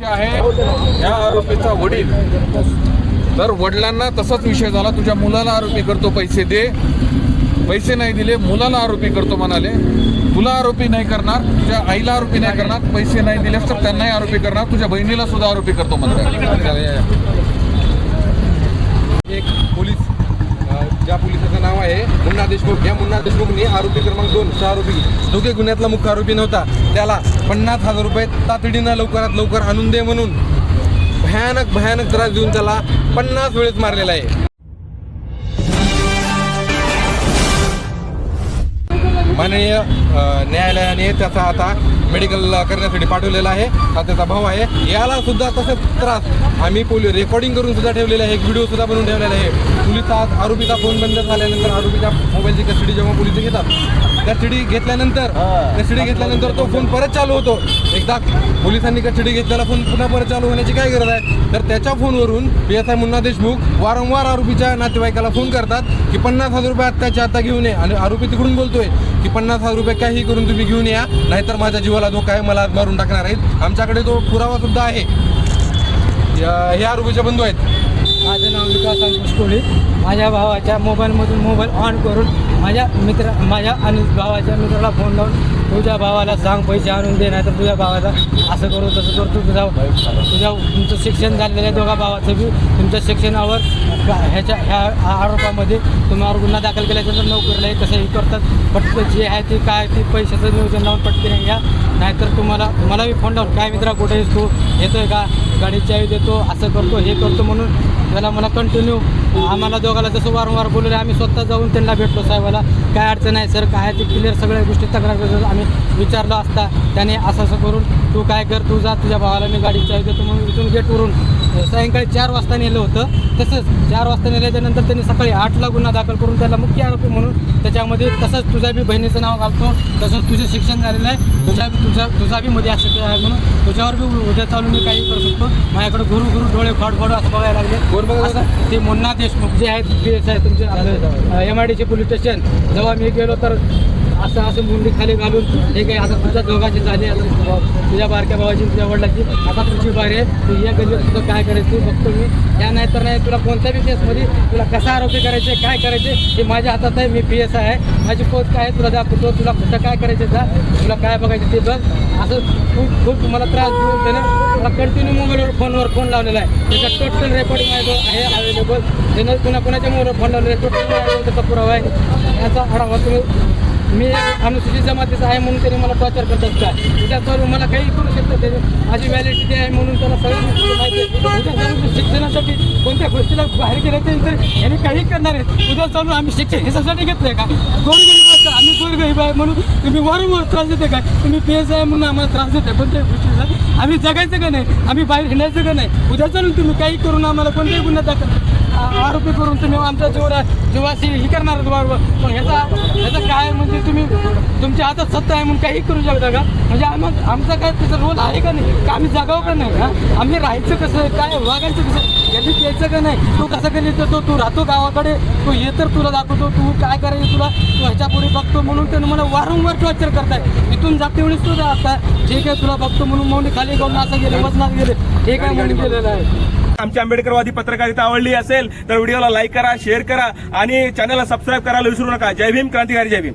आहे या आरोपीचा वडील. तर वडिलांना तसाच विषय झाला. तुझ्या मुलाला आरोपी करतो पैसे दे. पैसे नाही दिले मुलाला आरोपी करतो म्हणाले. तुला आरोपी नाही करणार तुझ्या आईला आरोपी नाही करणार पैसे नाही दिलेस तर त्यांनाही आरोपी करणार तुझ्या बहिणीला सुद्धा आरोपी करतो म्हणतात एक पोलीस ज्या पोलिसाचं नाव आहे मुन्ना देशमुख. या मुन्ना देशमुखने आरोपी क्रमांक दोन सहा आरोपी दोघे गुन्ह्यातला मुख्य आरोपी नव्हता. त्याला पन्नास हजार रुपये तातडीनं लवकरात लवकर आणून दे म्हणून भयानक भयानक त्रास देऊन त्याला पन्नास वेळेस मारलेला आहे. माननीय न्यायालयाने त्याचा आता मेडिकल करण्यासाठी पाठवलेला आहे. हा त्याचा भाव आहे. याला सुद्धा तसंच त्रास. आम्ही पोलिओ रेकॉर्डिंग करून सुद्धा ठेवलेलं आहे. एक व्हिडिओ सुद्धा बनवून ठेवलेला आहे. पोलिसा आरोपीचा फोन बंद झाल्यानंतर आरोपीच्या मोबाईलची कस्टडी जेव्हा पोलीस घेतात कस्टडी घेतल्यानंतर कस्टडी घेतल्यानंतर तो फोन परत चालू होतो. एकदा पोलिसांनी कस्टडी घेतलेला फोन पुन्हा परत चालू होण्याची काय गरज आहे? तर त्याच्या फोनवरून P S I Munna Deshmukh वारंवार आरोपीच्या नातेवाईकाला फोन करतात की पन्नास हजार रुपये आत्ताच्या आता घेऊन ये. आणि आरोपी तिकडून बोलतोय की पन्नास हजार रुपये काही करून तुम्ही घेऊन या नाहीतर माझ्या जीवाला धोका आहे मला मारून टाकणार आहेत. आमच्याकडे तो पुरावा सुद्धा आहे. हे आरोपीचे बंधू आहेत. माझं नाव विकास अंकुश कोळी. माझ्या भावाच्या मोबाईलमधून मोबाईल ऑन करून माझ्या मित्र माझ्या आणि भावाच्या मित्राला फोन लावून तुझ्या भावाला सांग पैसे आणून दे नाही तर तुझ्या भावाला असं करू तसं करू तू तुझा तुझ्या तुमचं शिक्षण झालेलं आहे दोघा भावाचं बी. तुमच्या शिक्षणावर ह्याच्या ह्या आरोपामध्ये तुम्हाला गुन्हा दाखल केल्याच्यानंतर नोकरीला हे कसंही करतात. पटकन जे आहे ते काय ते पैशाचं नियोजन लावून पटकन या. नाहीतर तुम्हाला मला बी फोन लावून काय मित्रा कुठे आहेस तू? येतोय का? गाडी चावी देतो असं करतो हे करतो म्हणून त्याला मला कंटिन्यू आम्हाला दोघाला जसं वारंवार बोलले आम्ही स्वतः जाऊन त्यांना भेटलो साहेबाला. काय अडचण आहे सर? काय ते क्लिअर सगळ्या गोष्टी तक्रार करतो. आम्ही विचारलो असता त्याने असं असं करून तू काय कर तू जा तुझ्या भावाला मी गाडीची चावी देतो म्हणून इथून गेटवरून सायंकाळी चार वाजता नेलं होतं. तसंच चार वाजता नेल्याच्यानंतर त्यांनी सकाळी आठला गुन्हा दाखल करून त्याला मुख्य आरोपी म्हणून त्याच्यामध्ये तसंच तुझ्या बी बहिणीचं नाव घालतो. तसंच तुझं शिक्षण झालेलं आहे. तुझ्या तुझा तुझा बी मध्ये असं आहे म्हणून तुझ्यावर बी उद्या चालून मी काही करू शकतो. माझ्याकडे गुरु गुरु डोळे फाड फाड असं बघायला लागले. असं ते मुन्ना देशमुख जे आहेत पी एस आहे तुमचे एम आय डी चे पोलीस स्टेशन. जेव्हा मी गेलो तर असं असं मुंडी खाली घालून हे काही आता तुझ्या दोघांची झाली आता तुझ्या- तुझ्या बारक्या भावाची तुझ्या वडिलाची. आता तुझी बारी आहे. तू या गल्लीत तुझं काय करायचं बघतो मी. या नाही तर नाही तुला कोणत्या बी केसमध्ये तुला कसा आरोपी करायचे काय करायचे हे माझ्या हातात आहे. मी पी एस आहे. माझी पोच काय आहे? तुला दाखवतो. तुला कुठं काय करायचं जा तुला काय बघायचं ते बघ. असं खूप खूप मला त्रास देऊन त्यानं मला कंटिन्यू मोबाईलवर फोनवर फोन लावलेला आहे. त्याचा टोटल रेकॉर्डिंग माझ्याजवळ आहे अवेलेबल त्यानं कुणा कुणाच्या मोबाईलवर फोन लावलेला आहे? टोटल त्याचा पुरावा आहे. याचा आढावा तुम्ही मी अनुसूचित जमातीचा आहे म्हणून त्यांनी मला प्रचार करतात का? उद्या चालू मला काही करू शकतात ते माझी व्हॅलिडिटी आहे म्हणून त्याला सगळं माहिती आहे. उद्या शिक्षणासाठी. कोणत्या गोष्टीला बाहेर गेल्याच्या तर यांनी काही करणार आहे उद्या चालू आम्ही शिक्षण. ह्याच्यासाठी आहे का? कोणी असतं आम्ही आहे म्हणून तुम्ही वारंवार त्रास देते काय? तुम्ही पी आहे म्हणून आम्हाला त्रास देते कोणत्याही गोष्टीचा आम्ही जगायचं का नाही? आम्ही बाहेर हिंडायचं का नाही? उद्या चालून तुम्ही काही करून आम्हाला कोणत्याही गुन्हा दाखल आरोपी करून तुम्ही आमच्या जीवा जीवाशी हे करणार बरोबर पण ह्याचा ह्याचा काय म्हणजे तुम्ही तुमच्या हातात सत्ता आहे म्हणून काही करू शकता का? म्हणजे आम्हाला आमचा काय त्याचा रोल आहे का नाही? का आम्ही जगावं का नाही? का आम्ही राहायचं कसं काय वागायचं कसं यांनी यायचं का नाही? तू कसं करेल तर तो तू राहतो गावाकडे? तू ये तर तुला दाखवतो. तू काय करायचं तुला? तू ह्याच्यापुढे बघतो. म्हणून त्यानं मला वारंवार टॉर्चर करताय. इथून जाते वेळेस तुझा आता जे काय तुला बघतो म्हणून म्हणून खाली गाऊन असं गेले वजनात गेले. हे काय म्हणून केलेलं आहे? आमची आंबेडकरवादी पत्रकारिता आवडली असेल तर व्हिडिओला लाईक करा शेअर करा आणि चॅनलला सबस्क्राईब करायला विसरू नका. जय भीम क्रांतिकारी जय भीम.